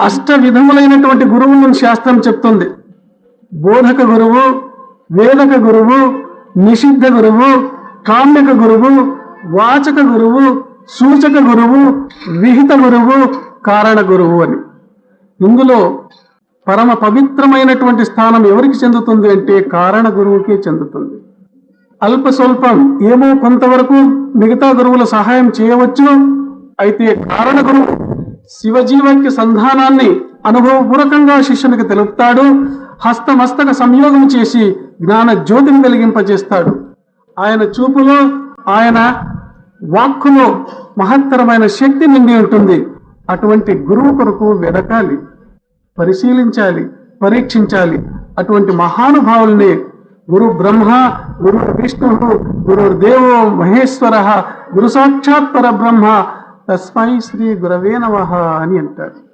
అష్ట విధములైనటువంటి గురువులను శాస్త్రం చెప్తుంది. బోధక గురువు వేదక గురువు నిషిద్ధ గురువు కామ్యక గురువు వాచక గురువు సూచక గురువు విహిత గురువు కారణ గురువు అని. ఇందులో పరమ పవిత్రమైనటువంటి స్థానం ఎవరికి చెందుతుంది అంటే కారణ గురువుకే చెందుతుంది. అల్ప స్వల్పం ఏమో కొంతవరకు మిగతా గురువుల సహాయం చేయవచ్చు అయితే కారణ గురువు శివజీవానికి సంధానాన్ని అనుభవపూర్వకంగా శిష్యునికి తెలుపుతాడు. హస్తమస్తక సంయోగం చేసి జ్ఞాన జ్యోతిని వెలిగింపజేస్తాడు. ఆయన చూపులో ఆయన వాక్కులో మహత్తరమైన శక్తి నిండి ఉంటుంది. అటువంటి గురువు కొరకు వెదకాలి పరిశీలించాలి పరీక్షించాలి. అటువంటి మహానుభావుల్ని గురు బ్రహ్మ గురు విష్ణు గురు దేవో మహేశ్వర గురు సాక్షాత్ పరబ్రహ్మ తస్మై శ్రీ గురవే నమ అని అంటారు.